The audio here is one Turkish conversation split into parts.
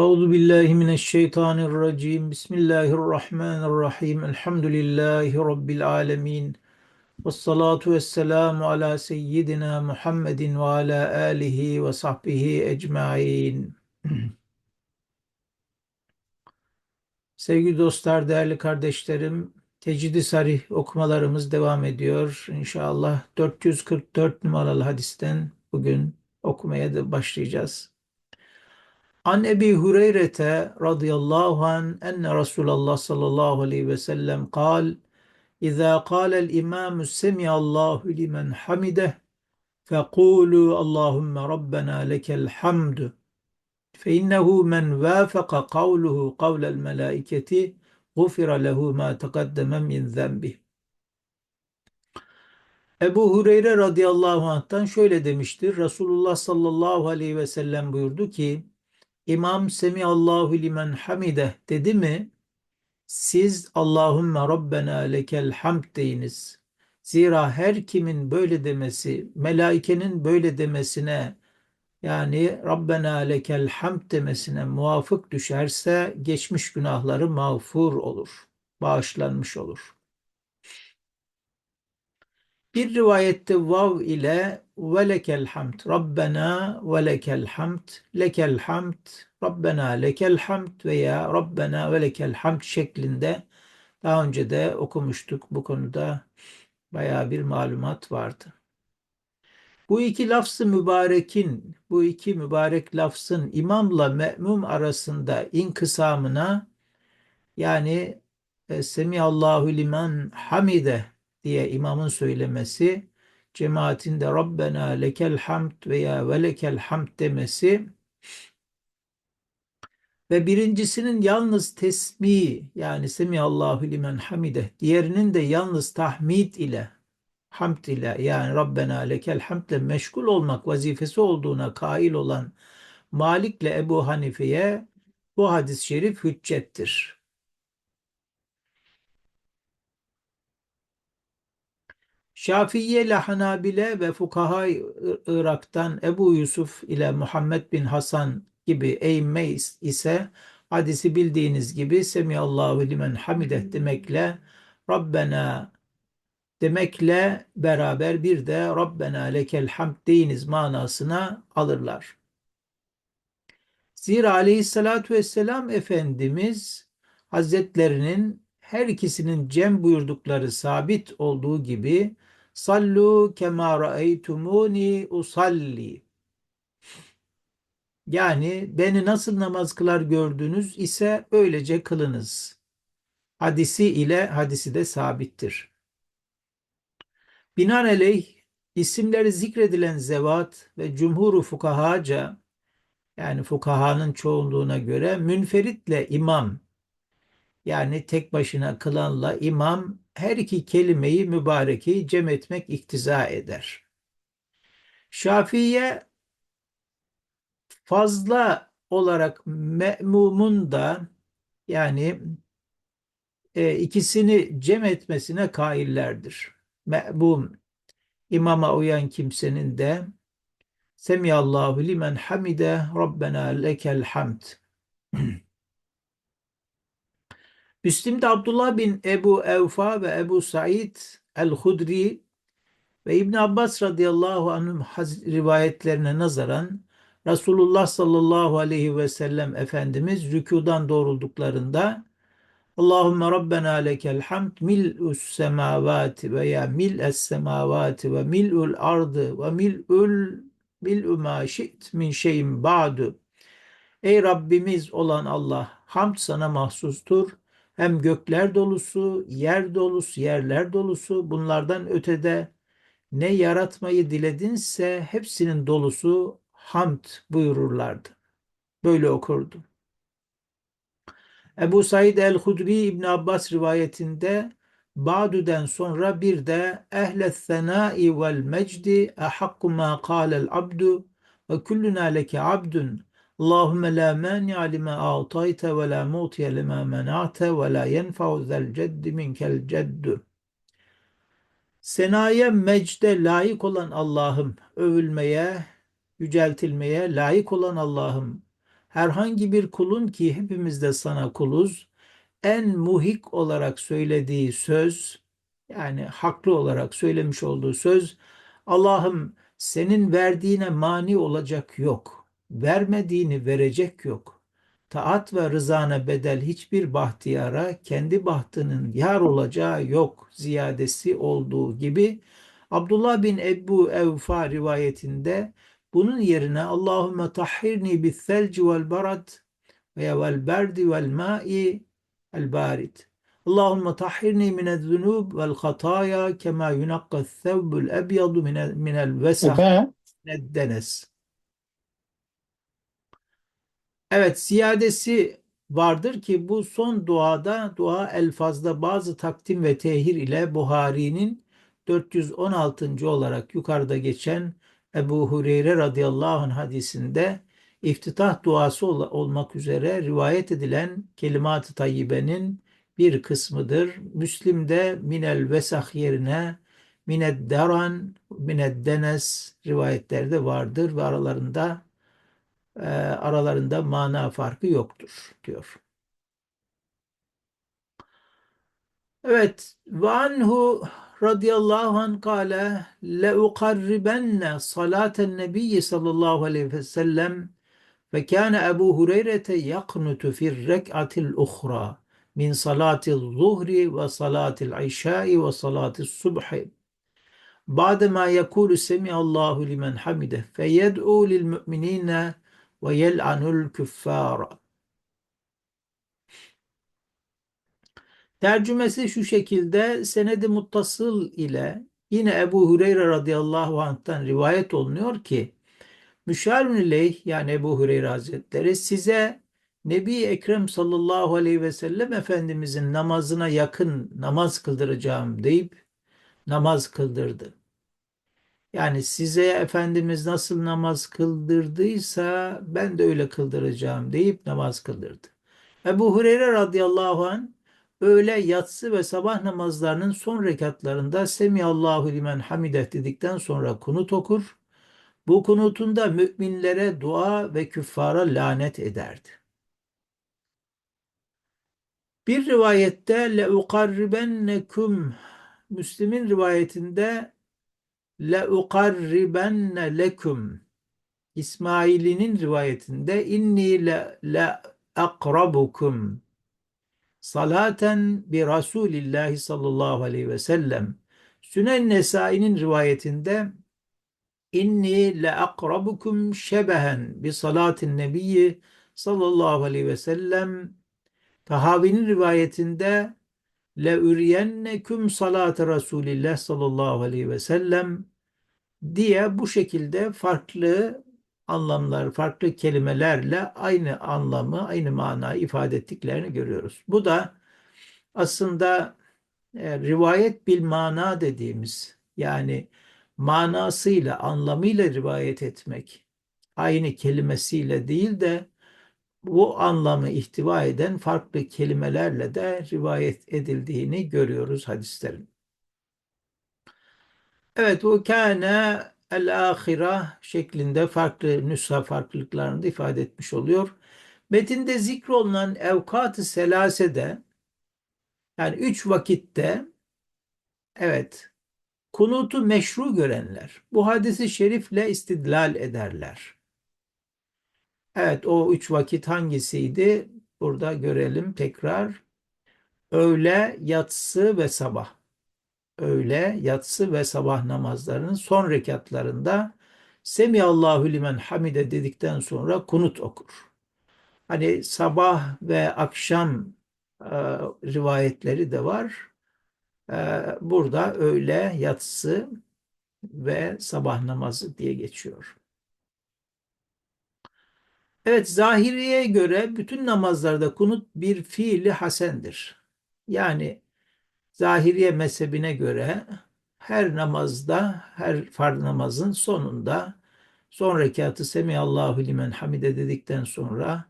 Euzu billahi mineşşeytanirracim. Bismillahirrahmanirrahim. Elhamdülillahi rabbil alamin. Ves salatu vesselamu ala seyyidina Muhammedin ve ala alihi ve sahbihi ecmaîn. Sevgili dostlar, değerli kardeşlerim, Tecrid-i Sarih okumalarımız devam ediyor. İnşallah 444 numaralı hadisten bugün okumaya da başlayacağız. An Ebi Hureyre'te radıyallahu an enne Resulallah sallallahu aleyhi ve sellem kal İzâ kâlel imâmü semiyallahu limen hamideh fekûlû Allahümme Rabbena lekel hamdü fe innehu men vâfeka kavluhu kavlel melâiketi gufira lehu ma tekaddeme min zembih. Ebu Hureyre radıyallahu anh'tan şöyle demiştir. Resulullah sallallahu aleyhi ve sellem buyurdu ki İmam Semiallahu limen hamide dedi mi? Siz Allahümme Rabbena lekel hamd deyiniz. Zira her kimin böyle demesi, melaikenin böyle demesine yani Rabbena lekel hamd demesine muvafık düşerse geçmiş günahları mağfur olur, bağışlanmış olur. Bir rivayette vav ile ve lekel hamd. Rabbena ve lekel hamd. Lekel hamd. Rabbena lekel hamd veya Rabbena ve lekel hamd şeklinde daha önce de okumuştuk. Bu konuda baya bir malumat vardı. Bu iki lafzı mübarekin, bu iki mübarek lafzın imamla me'mum arasında inkısamına yani e, Semiallahu limen hamide diye imamın söylemesi, cemaatin de Rabbena lekel hamd veya ve lekel hamd demesi ve birincisinin yalnız tesbih yani Semiallahu limen hamide, diğerinin de yalnız tahmid ile hamd ile yani Rabbena lekel hamd ile meşgul olmak vazifesi olduğuna kail olan Malik ile Ebu Hanife'ye bu hadis-i şerif hüccettir. Şafiiye ile Hanabile ve Fukaha Irak'tan Ebu Yusuf ile Muhammed bin Hasan gibi eğimme ise hadisi bildiğiniz gibi Semiyallahu limen hamideh demekle Rabbena demekle beraber bir de Rabbena lekel hamd deyiniz manasına alırlar. Zira aleyhissalatü vesselam Efendimiz Hazretlerinin her ikisinin cem buyurdukları sabit olduğu gibi Sallu kema ra'eytumuni usalli. Yani beni nasıl namaz kılar gördünüz ise öylece kılınız. Hadisi ile hadisi de sabittir. Binaenaleyh isimleri zikredilen zevat ve cumhuru fukahaca yani fukahanın çoğunluğuna göre münferitle imam yani tek başına kılanla imam her iki kelimeyi mübareki cem etmek iktiza eder. Şafiiye fazla olarak me'mumun da yani e, ikisini cem etmesine kaillerdir. Me'mum imama uyan kimsenin de Semiyallahu limen hamide Rabbena lekel hamd Müslim'de Abdullah bin Ebu Evfa ve Ebu Said el-Hudri ve İbn Abbas radıyallahu anh'ın rivayetlerine nazaran Resulullah sallallahu aleyhi ve sellem Efendimiz rükudan doğrulduklarında Allahümme Rabbena lekel hamd mil'us semavati veya mil'es semavati ve mil'ul ardı ve mil'ul mil'u ma şi't min şeyin ba'du. Ey Rabbimiz olan Allah hamd sana mahsustur hem gökler dolusu, yer dolusu, yerler dolusu bunlardan ötede ne yaratmayı diledinse hepsinin dolusu hamd buyururlardı. Böyle okurdu. Ebu Said el-Hudri İbn Abbas rivayetinde Ba'du'den sonra bir de ehlet senai vel mecdi ehakku ma kâlel abdu ve kulluna leke abdun Allahümme la mani'a lima a'tayte ve la mu'tiye lima mena'te ve la yenfa'u zel ceddi minkel ceddu. Senaya mecde layık olan Allah'ım, övülmeye, yüceltilmeye layık olan Allah'ım, herhangi bir kulun ki hepimiz de sana kuluz en muhik olarak söylediği söz yani haklı olarak söylemiş olduğu söz Allah'ım senin verdiğine mani olacak yok. Vermediğini verecek yok. Taat ve rızana bedel hiçbir bahtiyara kendi bahtının yar olacağı yok ziyadesi olduğu gibi Abdullah bin Ebu Evfa rivayetinde bunun yerine Allahümme tahhirni bis selci vel barad veya vel berdi vel ma'i el barid. Allahümme tahhirni minel zunub vel hataya kema yunakka thevbul ebyadu minel vesah Efe, minel denes. Evet, ziyadesi vardır ki bu son duada dua elfazda bazı takdim ve tehir ile Buhari'nin 416. olarak yukarıda geçen Ebu Hureyre radıyallahu anh hadisinde iftitah duası ol- olmak üzere rivayet edilen kelimat-ı tayyibenin bir kısmıdır. Müslim'de minel vesah yerine mined deran, mined denes rivayetleri de vardır ve aralarında ee, aralarında mana farkı yoktur diyor. Evet, vanhu radıyallahu an kâle le ukarribenne salaten nebiyyi sallallahu aleyhi ve sellem ve kâne Ebu Hureyre'te yaknutu fir rek'atil uhra min salatil zuhri ve salatil işâi ve salatil subhi. Ba'de ma yekûlu semiallahu limen hamide fe yed'u lil mü'minine ve yel'anul küffara. Tercümesi şu şekilde senedi muttasıl ile yine Ebu Hureyre radıyallahu anh'tan rivayet olunuyor ki Müşermin Leyh yani Ebu Hureyre Hazretleri size Nebi Ekrem sallallahu aleyhi ve sellem Efendimizin namazına yakın namaz kıldıracağım deyip namaz kıldırdı. Yani size Efendimiz nasıl namaz kıldırdıysa ben de öyle kıldıracağım deyip namaz kıldırdı. Ebu Hureyre radıyallahu anh öğle, yatsı ve sabah namazlarının son rekatlarında Semiyallahu limen hamideh dedikten sonra kunut okur. Bu kunutunda müminlere dua ve küffara lanet ederdi. Bir rivayette leukarribennekum Müslim'in rivayetinde leukarribenne lekum İsmail'in rivayetinde inni le, le akrabukum salaten bi Rasulillahi sallallahu aleyhi ve sellem. Sünen Nesai'nin rivayetinde inni le akrabukum şebehen bi salatin nebiyyi sallallahu aleyhi ve sellem. Tahavi'nin rivayetinde le üriyenneküm salate Resulillah sallallahu aleyhi ve sellem diye bu şekilde farklı anlamlar, farklı kelimelerle aynı anlamı, aynı manayı ifade ettiklerini görüyoruz. Bu da aslında e, rivayet bil mana dediğimiz yani manasıyla, anlamıyla rivayet etmek aynı kelimesiyle değil de bu anlamı ihtiva eden farklı kelimelerle de rivayet edildiğini görüyoruz hadislerin. Evet o kâne el-ahira şeklinde farklı nüsha farklılıklarını ifade etmiş oluyor. Metinde zikrolunan evkat-ı selasede yani üç vakitte evet kunutu meşru görenler bu hadisi şerifle istidlal ederler. Evet o üç vakit hangisiydi? Burada görelim tekrar. Öğle, yatsı ve sabah. Öğle, yatsı ve sabah namazlarının son rekatlarında Semiyallahu limen hamide dedikten sonra kunut okur. Hani sabah ve akşam e, rivayetleri de var. E, burada öğle, yatsı ve sabah namazı diye geçiyor. Evet, zahiriye göre bütün namazlarda kunut bir fiili hasendir. Yani zahiriye mezhebine göre her namazda, her farz namazın sonunda son rekatı Semiyallahu limen hamide dedikten sonra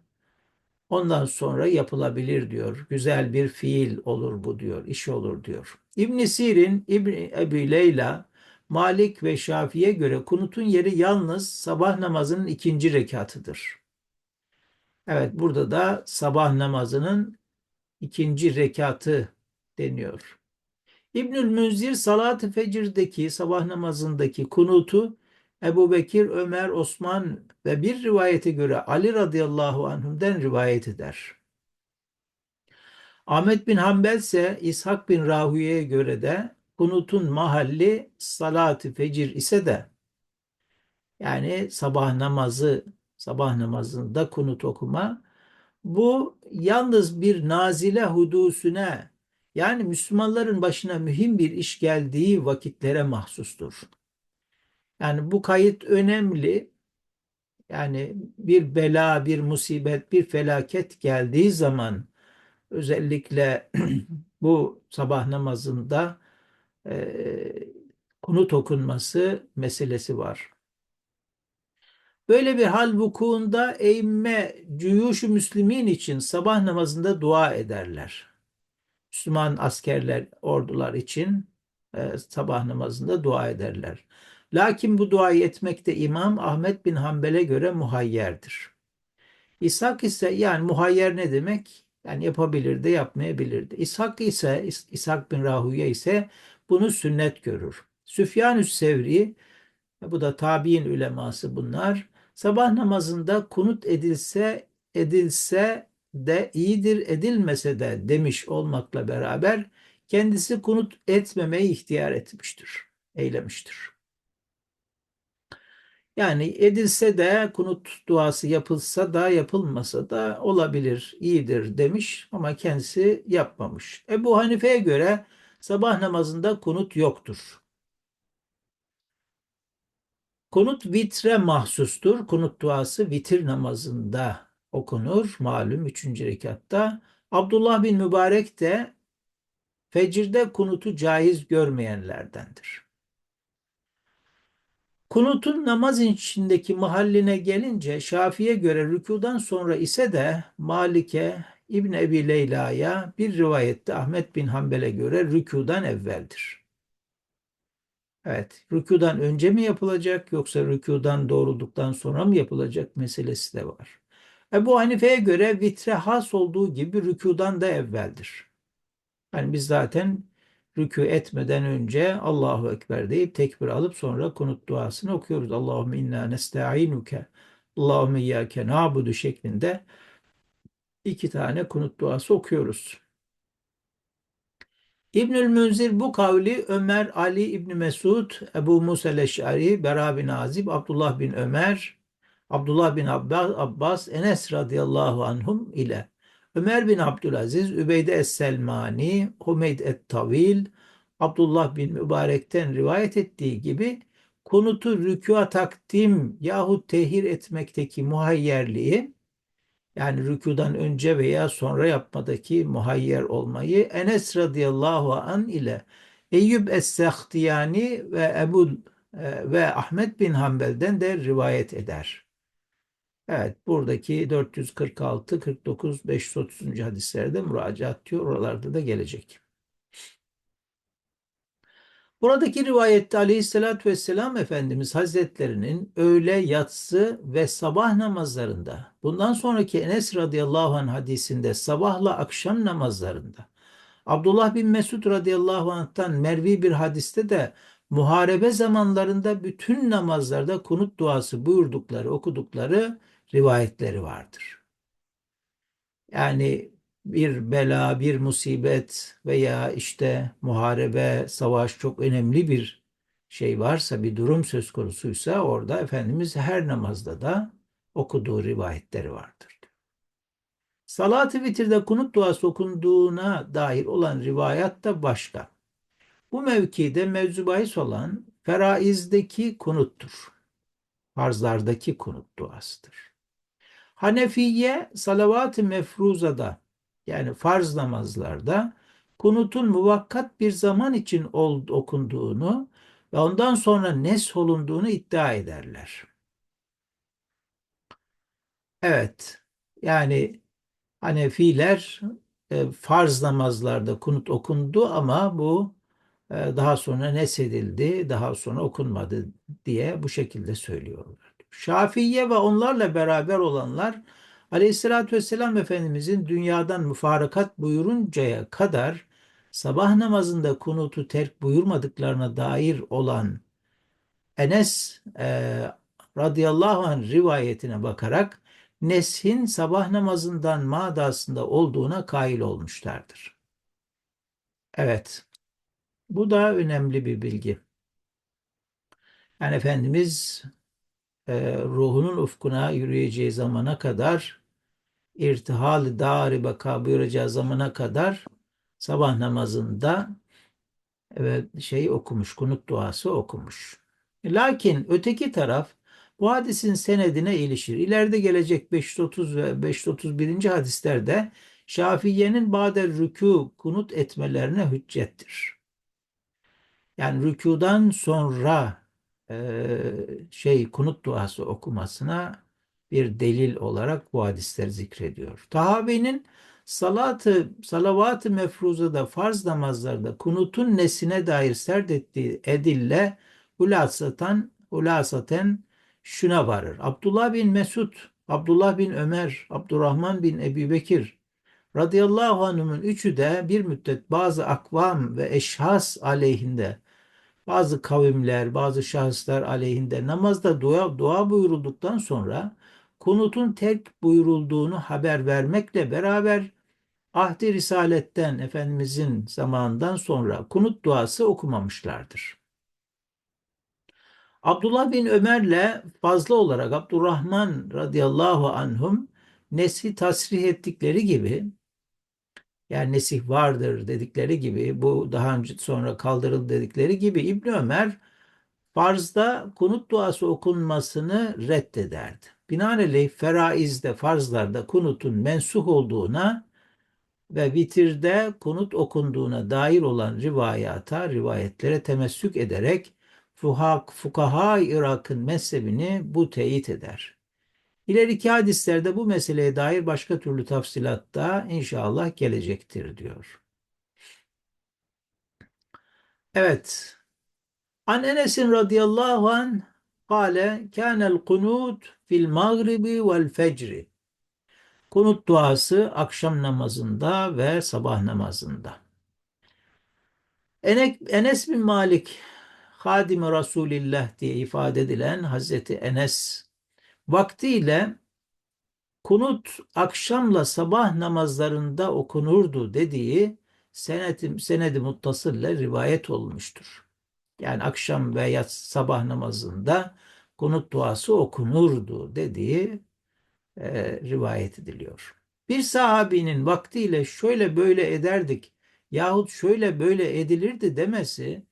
ondan sonra yapılabilir diyor. Güzel bir fiil olur bu diyor, iş olur diyor. İbn Sirin, İbn Ebi Leyla, Malik ve Şafi'ye göre kunutun yeri yalnız sabah namazının ikinci rekatıdır. Evet burada da sabah namazının ikinci rekatı deniyor. İbnül Münzir salat-ı fecirdeki sabah namazındaki kunutu Ebu Bekir, Ömer, Osman ve bir rivayete göre Ali radıyallahu anhum'den rivayet eder. Ahmet bin Hanbel ise İshak bin Rahuye'ye göre de kunutun mahalli salat-ı fecir ise de yani sabah namazı sabah namazında kunut okuma bu yalnız bir nazile hudusuna yani Müslümanların başına mühim bir iş geldiği vakitlere mahsustur. Yani bu kayıt önemli. Yani bir bela, bir musibet, bir felaket geldiği zaman özellikle bu sabah namazında e, kunut okunması meselesi var. Böyle bir hal vukuunda eimme cüyuşu müslimin için sabah namazında dua ederler. Müslüman askerler, ordular için e, sabah namazında dua ederler. Lakin bu duayı etmekte İmam Ahmet bin Hanbel'e göre muhayyerdir. İshak ise yani muhayyer ne demek? Yani yapabilir de yapmayabilir de. İshak ise İshak bin Rahuye ise bunu sünnet görür. Süfyan-ı Sevri bu da tabi'in üleması bunlar. Sabah namazında kunut edilse edilse de iyidir edilmese de demiş olmakla beraber kendisi kunut etmemeyi ihtiyar etmiştir, eylemiştir. Yani edilse de kunut duası yapılsa da yapılmasa da olabilir, iyidir demiş ama kendisi yapmamış. Ebu Hanife'ye göre sabah namazında kunut yoktur. Kunut vitre mahsustur. Kunut duası vitir namazında okunur. Malum 3. rekatta. Abdullah bin Mübarek de fecirde kunutu caiz görmeyenlerdendir. Kunutun namaz içindeki mahalline gelince Şafi'ye göre rükudan sonra ise de Malik'e, İbn Ebi Leyla'ya bir rivayette Ahmet bin Hanbel'e göre rükudan evveldir. Evet, rükudan önce mi yapılacak yoksa rükudan doğrulduktan sonra mı yapılacak meselesi de var. Ebu Hanife'ye göre vitre has olduğu gibi rükudan da evveldir. Yani biz zaten rükû etmeden önce Allahu Ekber deyip tekbir alıp sonra kunut duasını okuyoruz. Allahümme inna nesta'inuke Allahümme iyyâke na'budu şeklinde iki tane kunut duası okuyoruz. İbnül Münzir bu kavli Ömer, Ali İbni Mesud, Ebu Musa Leş'ari, Bera bin Azib, Abdullah bin Ömer, Abdullah bin Abbas, Abbas Enes radıyallahu anhum ile Ömer bin Abdülaziz, Übeyde Es-Selmani, Humeyd Et-Tavil, Abdullah bin Mübarek'ten rivayet ettiği gibi konutu rükûa takdim yahut tehir etmekteki muhayyerliği yani rükudan önce veya sonra yapmadaki muhayyer olmayı Enes radıyallahu an ile Eyyub Es-Sehtiyani ve Ebu e, ve Ahmet bin Hanbel'den de rivayet eder. Evet, buradaki 446, 49, 530. hadislerde müracaat diyor. Oralarda da gelecek. Buradaki rivayette aleyhissalatü vesselam Efendimiz Hazretlerinin öğle, yatsı ve sabah namazlarında, bundan sonraki Enes radıyallahu anh hadisinde sabahla akşam namazlarında, Abdullah bin Mesud radıyallahu anh'tan mervi bir hadiste de muharebe zamanlarında bütün namazlarda kunut duası buyurdukları, okudukları rivayetleri vardır. Yani bir bela, bir musibet veya işte muharebe, savaş çok önemli bir şey varsa, bir durum söz konusuysa orada Efendimiz her namazda da okuduğu rivayetleri vardır. Salat-ı vitirde kunut duası okunduğuna dair olan rivayet de başka. Bu mevkide mevzu bahis olan feraizdeki kunuttur. Farzlardaki kunut duasıdır. Hanefiye salavat-ı mefruzada yani farz namazlarda kunutun muvakkat bir zaman için okunduğunu ve ondan sonra nes olunduğunu iddia ederler. Evet, yani Hanefiler e, farz namazlarda kunut okundu ama bu e, daha sonra nesedildi, daha sonra okunmadı diye bu şekilde söylüyorlar. Şafiye ve onlarla beraber olanlar Aleyhissalatü vesselam Efendimizin dünyadan müfarakat buyuruncaya kadar sabah namazında kunutu terk buyurmadıklarına dair olan Enes e, radıyallahu anh rivayetine bakarak neshin sabah namazından madasında olduğuna kail olmuşlardır. Evet, bu da önemli bir bilgi. Yani Efendimiz e, ruhunun ufkuna yürüyeceği zamana kadar irtihal dari baka buyuracağı zamana kadar sabah namazında evet, şey okumuş, kunut duası okumuş. Lakin öteki taraf bu hadisin senedine ilişir. İleride gelecek 530 ve 531. hadislerde Şafiye'nin bader rükû kunut etmelerine hüccettir. Yani rükudan sonra şey kunut duası okumasına bir delil olarak bu hadisler zikrediyor. Tahavi'nin salatı, salavat-ı mefruzada farz namazlarda kunutun nesine dair serdettiği edille hulasaten, hulasaten şuna varır. Abdullah bin Mesud, Abdullah bin Ömer, Abdurrahman bin Ebi Bekir radıyallahu anh'ın üçü de bir müddet bazı akvam ve eşhas aleyhinde bazı kavimler, bazı şahıslar aleyhinde namazda dua, dua buyurulduktan sonra kunutun terk buyurulduğunu haber vermekle beraber ahdi risaletten Efendimizin zamanından sonra kunut duası okumamışlardır. Abdullah bin Ömer'le fazla olarak Abdurrahman radıyallahu anhum nesih tasrih ettikleri gibi yani nesih vardır dedikleri gibi bu daha önce sonra kaldırıldı dedikleri gibi İbn Ömer farzda kunut duası okunmasını reddederdi. Binaenaleyh feraizde, farzlarda kunutun mensuh olduğuna ve vitirde kunut okunduğuna dair olan rivayata, rivayetlere temessük ederek fuhak, fukaha Irak'ın mezhebini bu teyit eder. İleriki hadislerde bu meseleye dair başka türlü tafsilatta inşallah gelecektir diyor. Evet. An Enes'in radıyallahu an kâle kânel kunut fil mağribi vel fecri. Kunut duası akşam namazında ve sabah namazında. Enes bin Malik Hadimi Resulillah diye ifade edilen Hazreti Enes vaktiyle kunut akşamla sabah namazlarında okunurdu dediği senedi, senedi muttasılle rivayet olmuştur. Yani akşam veya sabah namazında kunut duası okunurdu dediği e, rivayet ediliyor. Bir sahabinin vaktiyle şöyle böyle ederdik yahut şöyle böyle edilirdi demesi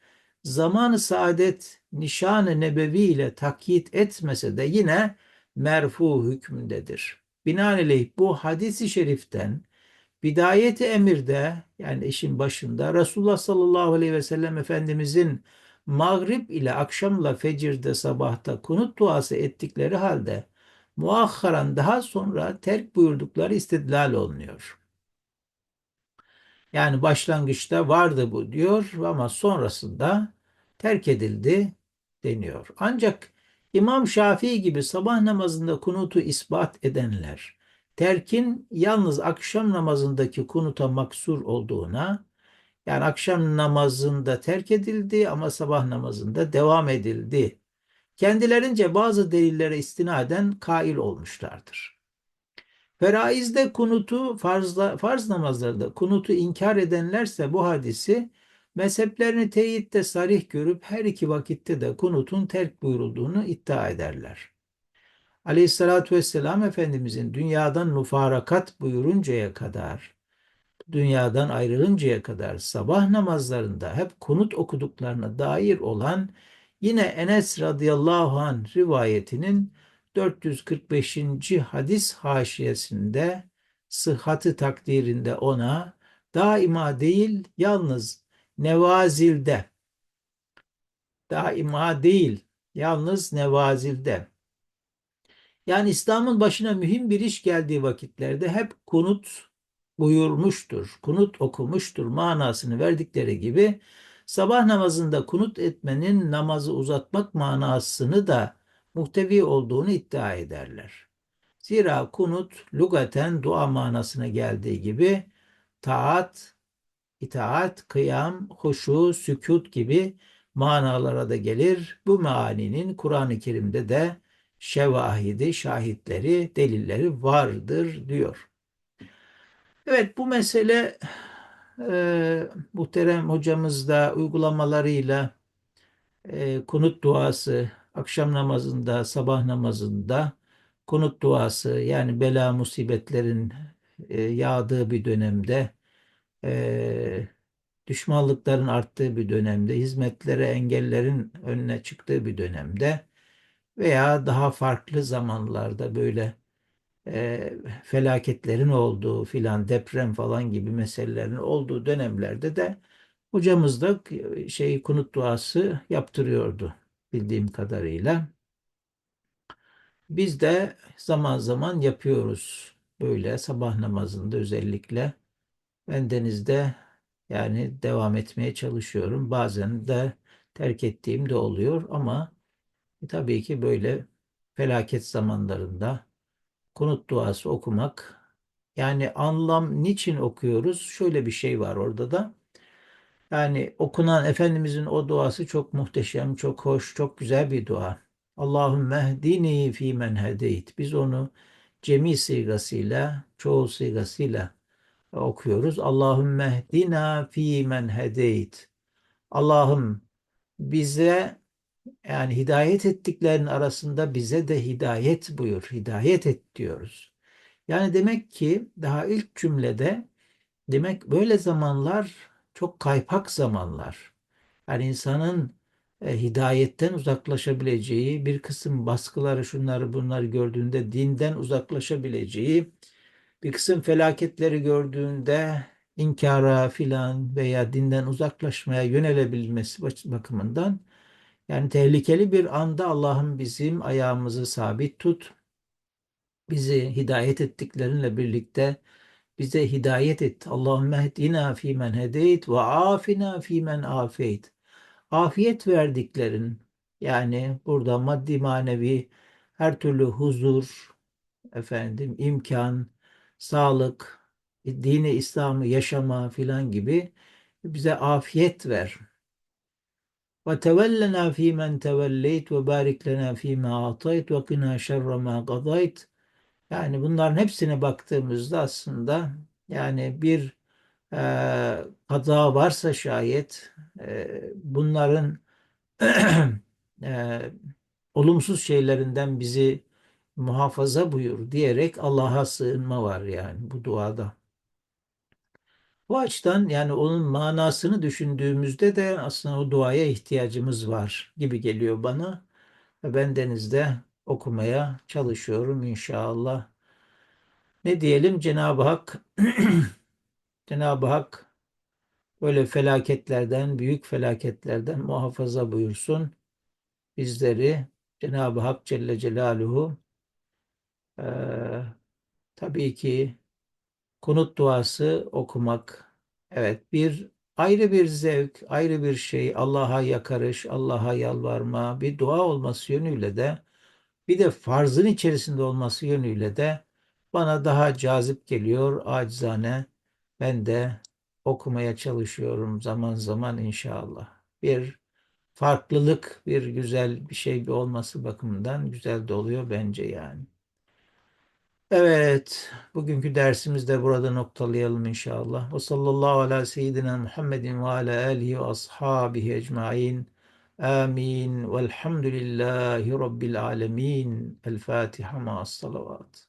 zamanı saadet nişanı nebevi ile takyit etmese de yine merfu hükmündedir. Binaenaleyh bu hadisi şeriften bidayeti emirde yani işin başında Resulullah sallallahu aleyhi ve sellem Efendimizin mağrib ile akşamla fecirde sabahta kunut duası ettikleri halde muahharan daha sonra terk buyurdukları istidlal olunuyor. Yani başlangıçta vardı bu diyor ama sonrasında terk edildi deniyor. Ancak İmam Şafii gibi sabah namazında kunutu ispat edenler, terkin yalnız akşam namazındaki kunuta maksur olduğuna, yani akşam namazında terk edildi ama sabah namazında devam edildi. Kendilerince bazı delillere istinaden kail olmuşlardır. Feraizde kunutu, farzla, farz namazlarda kunutu inkar edenlerse bu hadisi mezheplerini teyitte sarih görüp her iki vakitte de kunutun terk buyurulduğunu iddia ederler. Aleyhissalatü vesselam Efendimizin dünyadan mufarakat buyuruncaya kadar, dünyadan ayrılıncaya kadar sabah namazlarında hep kunut okuduklarına dair olan yine Enes radıyallahu anh rivayetinin 445. hadis haşiyesinde sıhhatı takdirinde ona daima değil yalnız nevazilde daima değil yalnız nevazilde yani İslam'ın başına mühim bir iş geldiği vakitlerde hep kunut buyurmuştur, kunut okumuştur manasını verdikleri gibi sabah namazında kunut etmenin namazı uzatmak manasını da muhtevi olduğunu iddia ederler. Zira kunut lugaten dua manasına geldiği gibi taat, itaat, kıyam, huşu, sükut gibi manalara da gelir. Bu meaninin Kur'an-ı Kerim'de de şevahidi, şahitleri, delilleri vardır diyor. Evet bu mesele e, muhterem hocamız da uygulamalarıyla e, kunut duası akşam namazında, sabah namazında kunut duası yani bela musibetlerin e, yağdığı bir dönemde e, düşmanlıkların arttığı bir dönemde, hizmetlere engellerin önüne çıktığı bir dönemde veya daha farklı zamanlarda böyle e, felaketlerin olduğu filan deprem falan gibi meselelerin olduğu dönemlerde de hocamız da şey kunut duası yaptırıyordu bildiğim kadarıyla. Biz de zaman zaman yapıyoruz böyle sabah namazında özellikle. Ben yani devam etmeye çalışıyorum. Bazen de terk ettiğim de oluyor ama e, tabii ki böyle felaket zamanlarında kunut duası okumak yani anlam niçin okuyoruz? Şöyle bir şey var orada da. Yani okunan Efendimizin o duası çok muhteşem, çok hoş, çok güzel bir dua. Allahümme hdini fi men hedeyt. Biz onu cemi sigasıyla, çoğul sigasıyla okuyoruz. Allahümme hdina fi men hedeyt. Allah'ım bize yani hidayet ettiklerin arasında bize de hidayet buyur. Hidayet et diyoruz. Yani demek ki daha ilk cümlede demek böyle zamanlar çok kaypak zamanlar. Yani insanın e, hidayetten uzaklaşabileceği, bir kısım baskıları, şunları bunları gördüğünde dinden uzaklaşabileceği, bir kısım felaketleri gördüğünde inkara filan veya dinden uzaklaşmaya yönelebilmesi bakımından yani tehlikeli bir anda Allah'ım bizim ayağımızı sabit tut. Bizi hidayet ettiklerinle birlikte bize hidayet et. Allahümme hdina men hedeyt ve afina men afeyt. Afiyet verdiklerin yani burada maddi manevi her türlü huzur, efendim imkan, sağlık, dini İslam'ı yaşama filan gibi bize afiyet ver. Ve tevellena fîmen tevelleyt ve barik lena fîme atayt ve qina şerre ma qadayt. Yani bunların hepsine baktığımızda aslında yani bir e, kaza varsa şayet e, bunların e, olumsuz şeylerinden bizi muhafaza buyur diyerek Allah'a sığınma var yani bu duada. Bu açıdan yani onun manasını düşündüğümüzde de aslında o duaya ihtiyacımız var gibi geliyor bana. Ben denizde okumaya çalışıyorum inşallah. Ne diyelim Cenab-ı Hak Cenab-ı Hak böyle felaketlerden, büyük felaketlerden muhafaza buyursun. Bizleri Cenab-ı Hak Celle Celaluhu e, tabii ki kunut duası okumak evet bir ayrı bir zevk, ayrı bir şey, Allah'a yakarış, Allah'a yalvarma, bir dua olması yönüyle de bir de farzın içerisinde olması yönüyle de bana daha cazip geliyor acizane. Ben de okumaya çalışıyorum zaman zaman inşallah. Bir farklılık, bir güzel bir şey bir olması bakımından güzel de oluyor bence yani. Evet, bugünkü dersimizi de burada noktalayalım inşallah. Ve sallallahu ala seyyidina Muhammedin ve ala alihi ve ashabihi ecmain. Amin. Velhamdülillahi Rabbil alemin. El Fatiha ma'as salavat.